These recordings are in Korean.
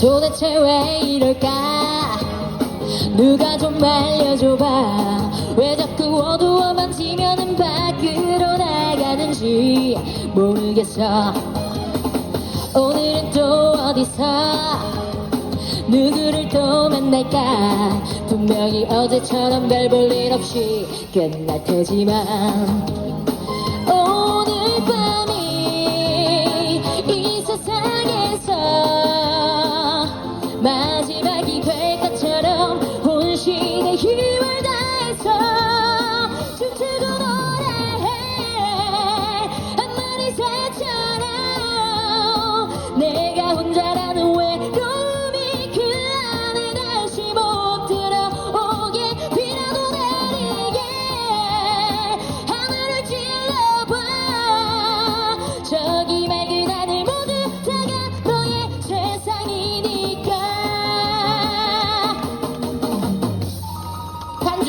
도대체 왜 이럴까? 누가 좀 알려줘봐. 왜 자꾸 어두워만 지면은 밖으로 나가는지 모르겠어. 오늘은 또 어디서? 누구를 또 만날까? 분명히 어제처럼 별 볼 일 없이 끝날 테지만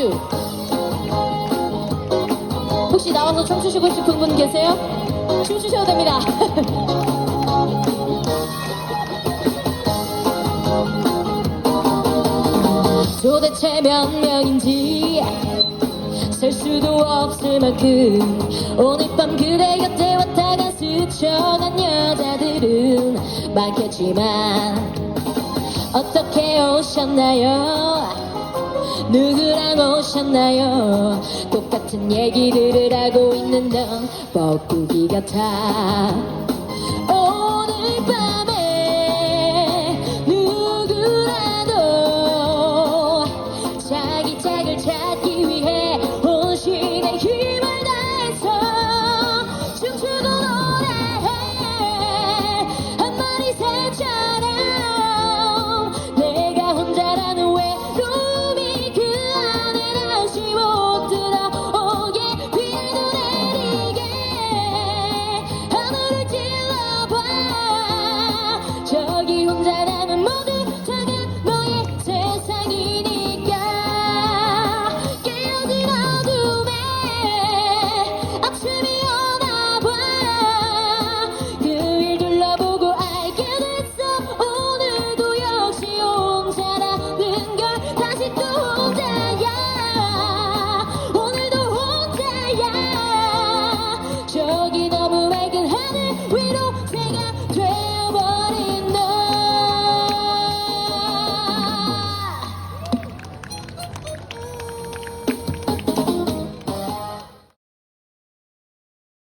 반주 혹시 나와서 춤추시고 싶은 분 계세요? 춤추셔도 됩니다 도대체 몇 명인지 셀 수도 없을 만큼 오늘 밤 그대 곁에 왔다 가 스쳐간 여자들은 많겠지만 어떻게 오셨나요? 누구랑 오셨나요? 똑같은 얘기들을 하고 있는 넌 뻐꾸기 같아